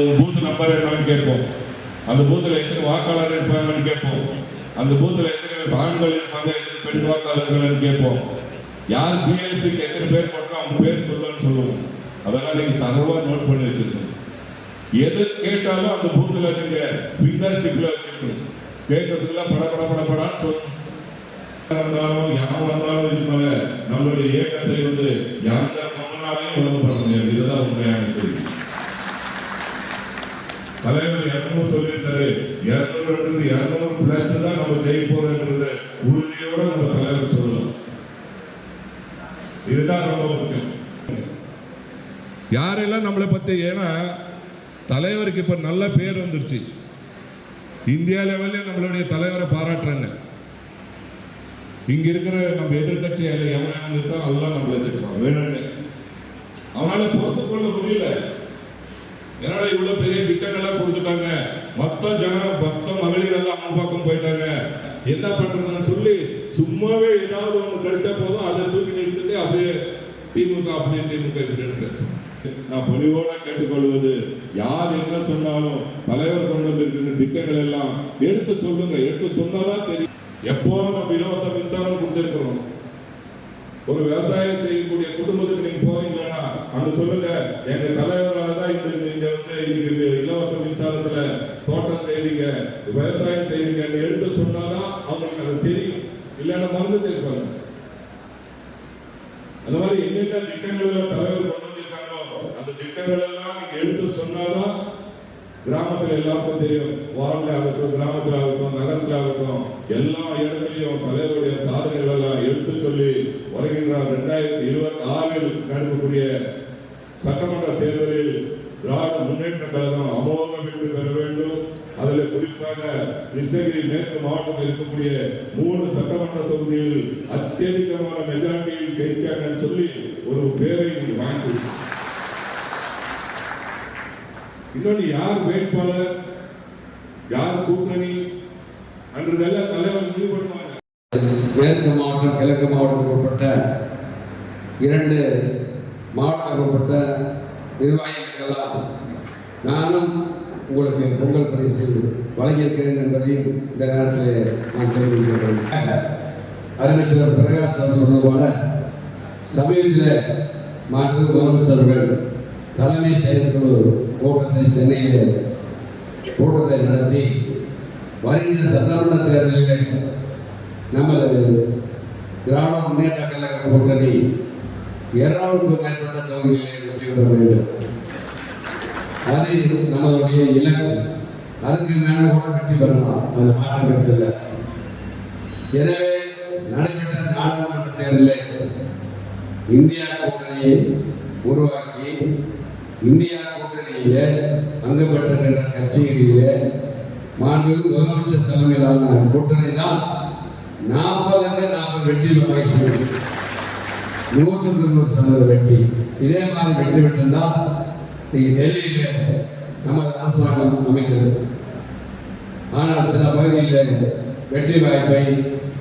Booth number என்னன்னு கேட்போம். அந்த பூத்தில் எத்தனை வாக்காளர் இருப்பாங்கன்னு கேட்போம். அந்த பூத்தில் எத்தனை ஆண்கள் இருப்பாங்க எத்தனை பெண் வாக்காளர்கள்னு கேட்போம். யார் பிஎல்சிக்கு எத்தனை பேர் போட்டோம் அவங்க பேர் சொல்லுன்னு சொல்லுவோம். அதெல்லாம் நீங்க தகவலா நோட் பண்ணி வச்சிருக்கணும். எது கேட்டாலும் அந்த பூத்துல நீங்க ஃபிங்கர் டிப்ல வச்சிருக்கணும். கேட்கறதுக்குலாம் பட பட பட படான்னு சொல்லணும் வந்தாலும் யார் வந்தாலும் இது மேல நம்மளுடைய இயக்கத்தை வந்து எந்த மகனாலையும் ஒழுங்கு பண்ண முடியாது இதுதான் உண்மையான செய்தி தலைவர் இருநூறு சொல்லியிருந்தாரு இருநூறுன்றது இருநூறு பிளஸ் தான் நம்ம ஜெயிப்போம்ன்றது உறுதியோட நம்ம தலைவர் சொல்லலாம் இதுதான் ரொம்ப முக்கியம் யாரெல்லாம் நம்மளை பத்தி ஏன்னா தலைவருக்கு இப்ப நல்ல பேர் வந்துருச்சு. இந்தியா லெவல்ல நம்மளுடைய தலைவரை பாராட்டுறாங்க. இங்க இருக்கிற நம்ம எதிர்கட்சி எவன் இருக்கா எல்லாம் நம்மளை திட்டுறான் வேணும்னு. அவனால பொறுத்து கொள்ள முடியல. என்னடா இவ்வளவு பெரிய திட்டங்கள்லாம் கொடுத்துட்டாங்க? மொத்த ஜனம் மொத்த மகளிர் எல்லாம் அவன் பக்கம் போயிட்டாங்க. என்ன பண்றதுன்னு சொல்லி சும்மாவே ஏதாவது ஒண்ணு கிடைச்சா போதும் அதை தூக்கி நிறுத்திட்டு அப்படியே திமுக அப்படியே திமுக இப்படின்னு நான் பொலிவோட கேட்டுக்கொள்வது. யார் என்ன சொன்னாலும் தலைவர் கொண்டு வந்திருக்கிற திட்டங்கள் எல்லாம் எடுத்து சொல்லுங்க. எடுத்து சொன்னாதான் தெரியும். எப்போதும் நம்ம இலவச மின்சாரம் கொடுத்திருக்கிறோம். ஒரு விவசாயம் செய்யக்கூடிய குடும்பத்துக்கு நீங்க போறீங்கன்னா அங்க சொல்லுங்க. எங்க தலைவரால தான் இந்த நீங்க வந்து இன்னைக்கு இலவச மின்சாரத்துல தோட்டம் செய்வீங்க விவசாயம் செய்வீங்க எடுத்து சொன்னாதான் அவங்களுக்கு அது தெரியும். இல்லைன்னா மறந்துட்டு இருப்பாங்க. அந்த மாதிரி என்னென்ன திட்டங்கள் தலைவர் கொண்டு திட்டங்கள் எல்லாம் எடுத்து சொன்னாதான் கிராமத்துல எல்லாருக்கும் தெரியும். வாரண்டி ஆகட்டும் கிராமத்தில் ஆகட்டும் நகரத்தில் ஆகட்டும் எல்லா இடத்துலையும் தலைவருடைய சாதனைகள் எல்லாம் எடுத்து சொல்லி வருகின்ற ரெண்டாயிரத்தி இருபத்தி ஆறில் நடக்கக்கூடிய சட்டமன்ற தேர்தலில் திராவிட முன்னேற்ற கழகம் அமோக வெற்றி பெற வேண்டும். அதில் குறிப்பாக கிருஷ்ணகிரி மேற்கு மாவட்டத்தில் இருக்கக்கூடிய மூணு சட்டமன்ற தொகுதியில் அத்தியதிகமான மெஜாரிட்டியில் ஜெயிச்சாங்கன்னு சொல்லி ஒரு பேரை வாங்கி இன்னொன்று யார் வேட்பாளர் யார் கூட்டணி அன்றதெல்லாம் தலைவர் முடிவு பண்ணுவாங்க. மேற்கு மாவட்டம் கிழக்கு மாவட்டத்துக்கு உட்பட்ட இரண்டு மாவட்டத்துக்கு உட்பட்ட நிர்வாகிகளெல்லாம் நானும் உங்களுக்கு பொங்கல் பரிசு வழங்கியிருக்கிறேன் என்பதையும் இந்த நேரத்தில் நான் தெரிவிக்கிறேன் அறிவிச்சர் பிரகாஷ் சார் சொன்னது போல சமீபத்தில் மாற்று முதலமைச்சர் சார்கள் தலைமை செயற்குழு கூட்டத்தை சென்னையில் கூட்டத்தை நடத்தி வருகிற சட்டமன்ற தேர்தலில் நமது திராவிட முன்னேற்ற கழக கூட்டணி இரண்டாவது மேற்பட்ட தொகுதிகளில் வெற்றி பெற வேண்டும். அது நம்மளுடைய இலக்கு. அதுக்கு மேலே கூட வெற்றி பெறலாம். அது மாற்றம் இல்லை. எனவே நடைபெற்ற நாடாளுமன்ற தேர்தலில் இந்தியா கூட்டணியை உருவாக்கி இந்தியா கூட்டணியிலே அங்கு பெற்றிருக்கின்ற கட்சிகளிலே மாண்பு முதலமைச்சர் தலைமையிலான கூட்டணி தான் நாற்பதுக்கு நாற்பது வெற்றி வாய்ப்பு நூற்றுக்கு நூறு சதவீத வெற்றி. இதே மாதிரி வெற்றி பெற்றிருந்தால் இன்னைக்கு டெல்லியில நமது அரசாங்கம் அமைக்கிறது. ஆனால் சில பகுதியில் வெற்றி வாய்ப்பை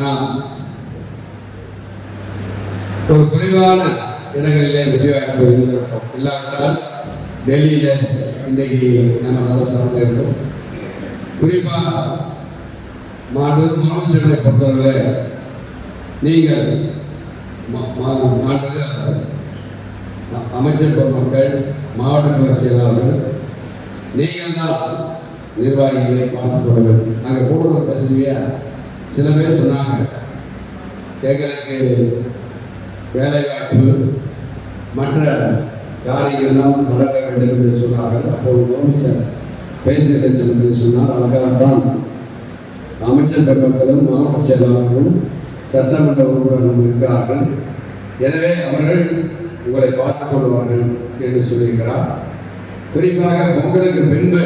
நாம் ஒரு குறைவான இடங்களிலே வெற்றி வாய்ப்பு இருந்திருக்கோம் இல்லாவிட்டால் டெல்லியில் இன்றைக்கு நம்ம அரசாங்கம் இருக்கும். குறிப்பாக மாடு முதலமைச்சர்களை பொறுத்தவரை நீங்கள் மா- மா- அமைச்சர் பெருமக்கள் மாவட்ட செயலாளர்கள் நீங்கள் தான் நிர்வாகிகளை பார்த்து கொள்ள வேண்டும். நாங்கள் கூடுதல் பேசுவீங்க சில பேர் சொன்னாங்க. எங்களுக்கு வேலைவாய்ப்பு மற்ற காரியங்கள்லாம் நடக்க வேண்டும் என்று சொன்னார்கள் அப்போது முதலமைச்சர் பேசுகிற சில பேர் சொன்னார். அதற்காகத்தான் அமைச்சர் பெருமக்களும் மாவட்ட செயலாளர்களும் சட்டமன்ற உறுப்பினர்களும் இருக்கிறார்கள். எனவே அவர்கள் உங்களை பார்த்துக் கொள்வார்கள் என்று சொல்லியிருக்கிறார். குறிப்பாக பொங்கலுக்கு பின்பு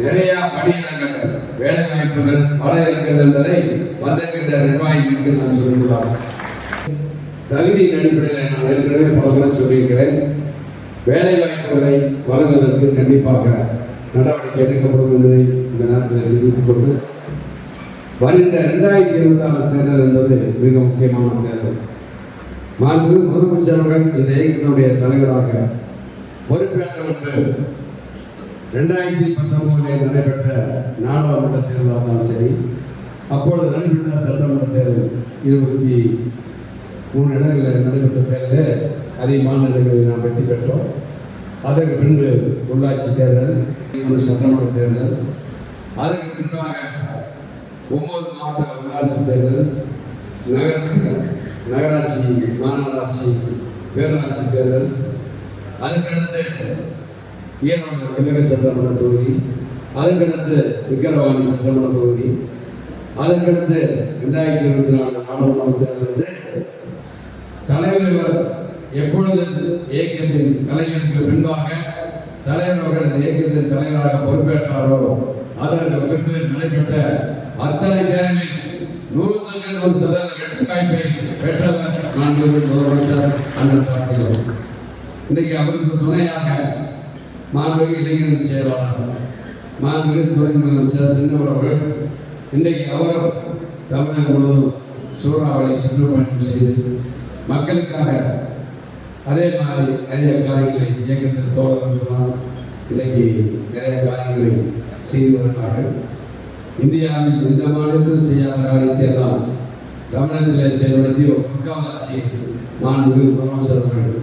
நிறைய பணியிடங்கள் வேலை வாய்ப்புகள் பல இருக்கிறது என்பதை வந்திருக்கின்ற நிர்வாகிகளுக்கு நான் சொல்லியுள்ளார் தகுதியின் அடிப்படையில் நான் ஏற்கனவே பல சொல்லியிருக்கிறேன். வேலை வாய்ப்புகளை வழங்குவதற்கு கண்டிப்பாக நடவடிக்கை எடுக்கப்படும் என்பதை இந்த நேரத்தில் தெரிவித்துக் கொண்டு வருகின்ற இரண்டாயிரத்தி இருபத்தி தேர்தல் என்பது மிக முக்கியமான தேர்தல். மாண்பு முதலமைச்சர் அவர்கள் இந்த இயக்கத்தினுடைய தலைவராக பொறுப்பேற்ற ஒன்று ரெண்டாயிரத்தி பத்தொன்பதில் நடைபெற்ற நாடாளுமன்ற தேர்தலாக தான் சரி அப்பொழுது நடைபெற்ற சட்டமன்ற தேர்தல் இருபத்தி மூணு இடங்களில் நடைபெற்ற தேர்தலில் அதிகமான இடங்களில் நாம் வெற்றி பெற்றோம். அதற்கு பின்பு உள்ளாட்சி தேர்தல் ஒரு சட்டமன்ற தேர்தல் அதற்கு பின்பாக ஒவ்வொரு மாவட்ட உள்ளாட்சி தேர்தல் நகர நகராட்சி மாநகராட்சி பேரூராட்சி தேர்தல் அதுக்கடுத்து ஈரோடு தமிழக சட்டமன்ற தொகுதி அதுக்கடுத்து விக்கிரவாணி சட்டமன்ற தொகுதி அதுக்கடுத்து ரெண்டாயிரத்தி இருபத்தி நாலு நாடாளுமன்ற தேர்தல் தலைவர் எப்பொழுது இயக்கத்தின் கலைஞருக்கு பின்பாக தலைவர் அவர்கள் இந்த இயக்கத்தின் தலைவராக பொறுப்பேற்றாரோ அதற்கு பின்பு நடைபெற்ற அத்தனை தேர்தலில் நூற்றுக்கு ஒரு சதவீத வெற்றி பெற்றவர் நான் முதலமைச்சர் அண்ணன் பார்க்கிறோம். இன்னைக்கு அவருக்கு துணையாக மாண்புமிகு இளைஞர் செயலாளர் மாண்புமிகு துணை முதலமைச்சர் சின்னவர் அவர்கள் இன்றைக்கு அவர் தமிழகம் முழுவதும் சூறாவளி சுற்றுப்பயணம் செய்து மக்களுக்காக அதே மாதிரி நிறைய காரியங்களை இயக்கத்தில் தோழர்கள்லாம் இன்னைக்கு நிறைய காரியங்களை செய்து வருகிறார்கள். இந்தியாவில் எந்த மாநிலத்திலும் செய்யாத காரியத்தை எல்லாம் தமிழகத்திலே செயல்படுத்தி ஒரு முக்காவாசி மாண்பு முதலமைச்சர் அவர்கள்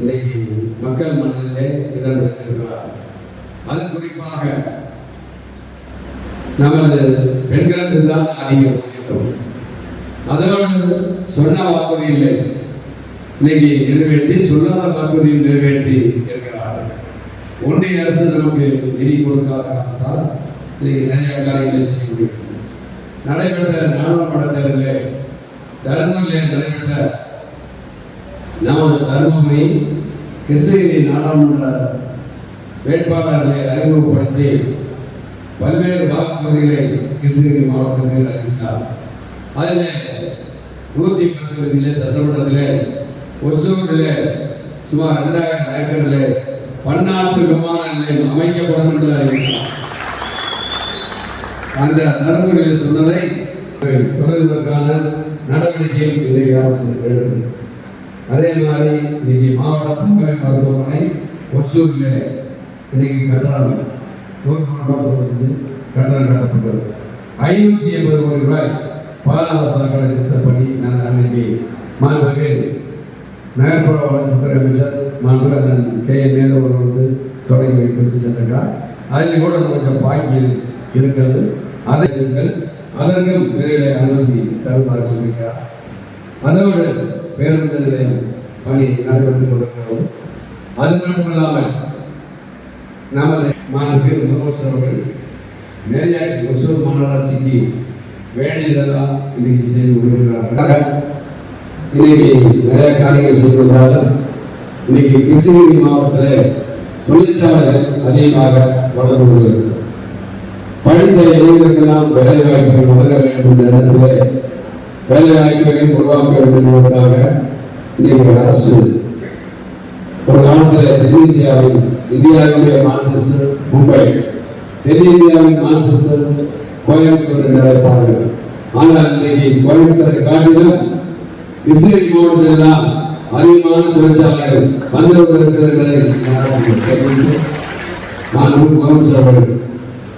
இன்னைக்கு மக்கள் மனதிலே இடம் பெற்றிருக்கிறார் அது குறிப்பாக நமது பெண்களுக்கு தான் அதிகம். அதோடு சொன்ன வாக்குறுதி இல்லை. இன்னைக்கு நிறைவேற்றி சொல்லாத வாக்குறுதியை நிறைவேற்றி இருக்கிறார்கள். ஒன்றிய அரசு நமக்கு நிதி கொடுக்காத காரணத்தால் இன்னைக்கு நிறைய காரியங்களை செய்ய முடியும் நடைபெற்ற நாடாளுமன்ற தேர்தலில் தருமபுரியில் நடைபெற்ற நமது தருமபுரி கிருஷ்ணகிரி நாடாளுமன்ற வேட்பாளர்களை அறிமுகப்படுத்தி பல்வேறு வாக்குறுதிகளை கிருஷ்ணகிரி மாவட்டத்தில் அறிவித்தார். அதில் நூற்றி பத்து தொகுதியிலே சட்டமன்றத்திலே ஒசூரில் சுமார் ரெண்டாயிரம் ஏக்கரில் பன்னாட்டு விமான நிலையம் அமைக்கப்படும் என்று அறிவித்தார். அந்த தருமபுரியில் சொன்னதை தொடர்வதற்கான நடவடிக்கை இதை அரசு எடுக்கும் அதே மாதிரி இன்னைக்கு மாவட்ட தங்கவை மருத்துவமனை ஒசூரில் இன்னைக்கு கட்டணம் நூறு மாசத்துக்கு கட்டணம் கட்டப்பட்டது. ஐநூற்றி எண்பது கோடி ரூபாய் பாதாள சாக்கடை திட்டப்படி நான் அன்னைக்கு மாண்புக்கு நகர்ப்புற வளர்ச்சித்துறை அமைச்சர் மாண்புக்கு கே. என் நேரு வந்து தொடங்கி வைத்திருந்து சென்றார் அதில் கூட கொஞ்சம் பாக்கி இருக்கிறது. அதை செய்யுங்கள். அதற்கும் விரைவில் அனுமதி தருமாறு சொல்லியிருக்கிறார் அதோடு பேருந்து நிலையம் பணி நடைபெற்றுக் கொண்டிருக்கிறது. அது மட்டும் இல்லாமல் நமது மாண்பு முதலமைச்சர் அவர்கள் நிறைய ஒசூர் மாநகராட்சிக்கு வேண்டியதெல்லாம் இன்னைக்கு செய்து கொண்டிருக்கிறார்கள். இன்னைக்கு நிறைய காரியங்கள் செய்திருந்தாலும் இன்னைக்கு கிருஷ்ணகிரி மாவட்டத்தில் தொழிற்சாலை அதிகமாக வளர்ந்து கொள்கிறது படித்த இளைஞர்களெல்லாம் வேலை வாய்ப்புகள் வேண்டும் என்ற இடத்துல வேலை வாய்ப்புகளை உருவாக்க வேண்டும் என்பதற்காக இன்னைக்கு அரசு ஒரு காலத்தில் தென்னிந்தியாவில் இந்தியாவுடைய மான்செஸ்டர் மும்பை தென்னிந்தியாவின் மான்செஸ்டர் கோயம்புத்தூர் என்று அழைப்பார்கள். ஆனால் இன்னைக்கு கோயம்புத்தூரை காட்டிலும் கிருஷ்ணகிரி மாவட்டத்தில் தான் அதிகமான தொழிற்சாலைகள் வந்து கொண்டிருக்கிறது என்பதை நான் முதலமைச்சர் அவர்கள்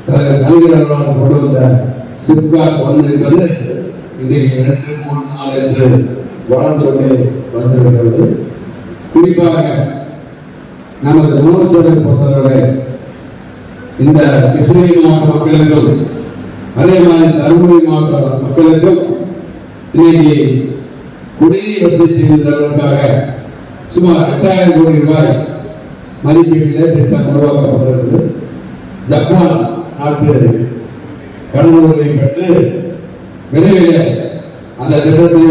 கலைஞர்களால் கொண்டு வந்த சிப்காட் ஒன்று என்பது இன்றைக்கு இரண்டு மூணு நாள் என்று வளர்ந்து கொண்டே வந்திருக்கிறது. குறிப்பாக நமது முதலமைச்சரை பொறுத்தவரை இந்த கிருஷ்ணகிரி மாவட்ட மக்களுக்கும் அதே மாதிரி தருமபுரி மாவட்ட மக்களுக்கும் இன்னைக்கு குடிநீர் வசதி செய்து தருவதற்காக சுமார் எட்டாயிரம் கோடி ரூபாய் மதிப்பீட்டில் திட்டம் உருவாக்கப்பட்டிருக்கிறது ஜப்பான் நாட்டு கடனுதவி பெற்று விரைவில் அந்த திட்டத்தை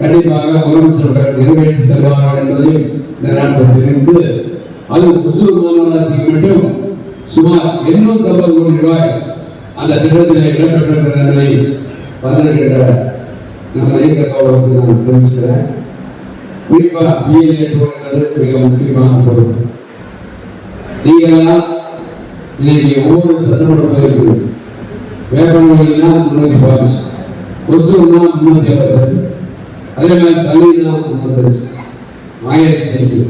கண்டிப்பாக முதலமைச்சர்கள் நிறைவேற்றி தருவார்கள் என்பதையும் இந்த நாட்டில் தெரிந்து அது ஒசூர் மாநகராட்சிக்கு மட்டும் சுமார் எண்ணூத்தி ஐம்பது கோடி ரூபாய் அந்த திட்டத்தில் இடம்பெற்றிருக்கிறது என்பதை வந்திருக்கின்ற நம்ம இயக்கத்தோடு நான் தெரிவிச்சுக்கிறேன் குறிப்பாக பிஎல்ஏ என்பது மிக முக்கியமான பொருள். இன்னைக்கு ஒவ்வொரு சட்டமன்ற தொகுதிக்கு வேப்பமொழினா முன்னூத்தி பாஞ்சு கொசுனா முன்னூத்தி அறுபது அதே மாதிரி கல்வினா முன்னூத்தி ஆயிரத்தி ஐநூறு.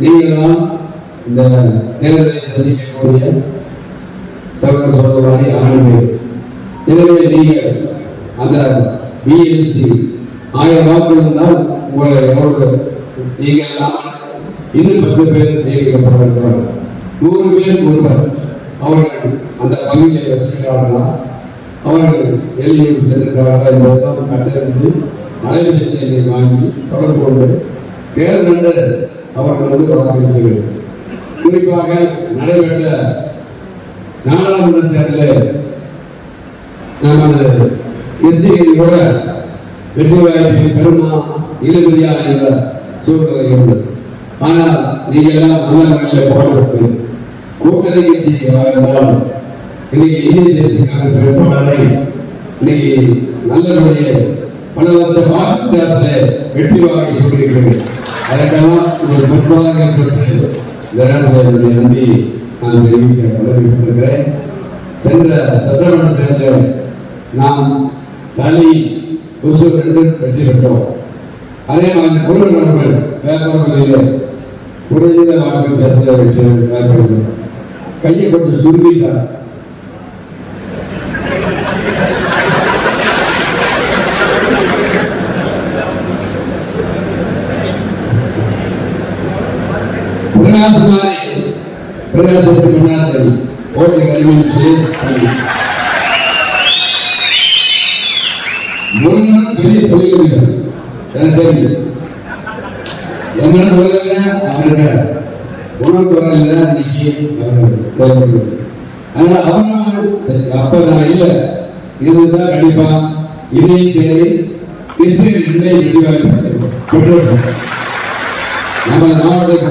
நீங்களாம் இந்த தேர்தலை சந்திக்கக்கூடிய சகோதர சகோதரி ஆண்டு எனவே நீங்கள் அந்த பிஎல்சி ஆயிரம் வாக்கு இருந்தால் உங்களை எவ்வளவு நீங்கள் இன்னும் பத்து பேர் நியமிக்கப்பட்டிருக்கிறார் நூறு பேர் ஒருவர் அவர்கள் அந்த பகுதியை வசிக்கிறார்களா? அவர்கள் வெளியூர் சென்றிருக்கிறார்களா என்பதெல்லாம் கண்டறிந்து அலைபேசியை வாங்கி தொடர்பு கொண்டு பேர் கண்டு அவர்கள் வந்து வாக்களித்தீர்கள் குறிப்பாக நடைபெற்ற நாடாளுமன்ற தேர்தலில் நமது எஸ்சியை கூட வெற்றி வாய்ப்பை பெருமா இழுபதியாக என்ற சூழ்நிலை இருந்தது. ஆனால் நீங்கள் எல்லாம் நல்ல முறையில் போராட்டு கூட்டணி கட்சியாக இருந்தால் இன்னைக்கு இந்திய தேசிய காங்கிரஸ் வேட்பாளரை இன்னைக்கு நல்ல முறையில் பல லட்சம் வாக்கு வித்தியாசத்தில் வெற்றி வாகை சொல்லியிருக்கிறது அதற்கெல்லாம் ஒரு முற்பதாக சொல்லிட்டு இந்த நேரத்தில் நான் தெரிவிக்க தெரிவித்திருக்கிறேன் சென்ற சட்டமன்ற தேர்தலில் நாம் தனி கொசு ரெண்டு வெற்றி பெற்றோம். அதே மாதிரி குரல் அவர்கள் வேறுபாடுகளில் குறைந்த வாக்கு பேசுகிற வெற்றி கையை கொஞ்சம் சுருங்கிட்டார் பிரகாசமாய் பிரகாசத்துக்கு முன்னாடி எனக்கு தெரியும் என்ன சொல்லல அவருங்க உணவு இன்னைக்கு செயல்படுது அதனால அவரும் சரி அப்ப நான் இல்லை. இதுதான் கண்டிப்பா இதையும் சரி கிறிஸ்டின் இன்னைக்கு வெடிவாய்ப்பு நம்ம மாவட்டத்தை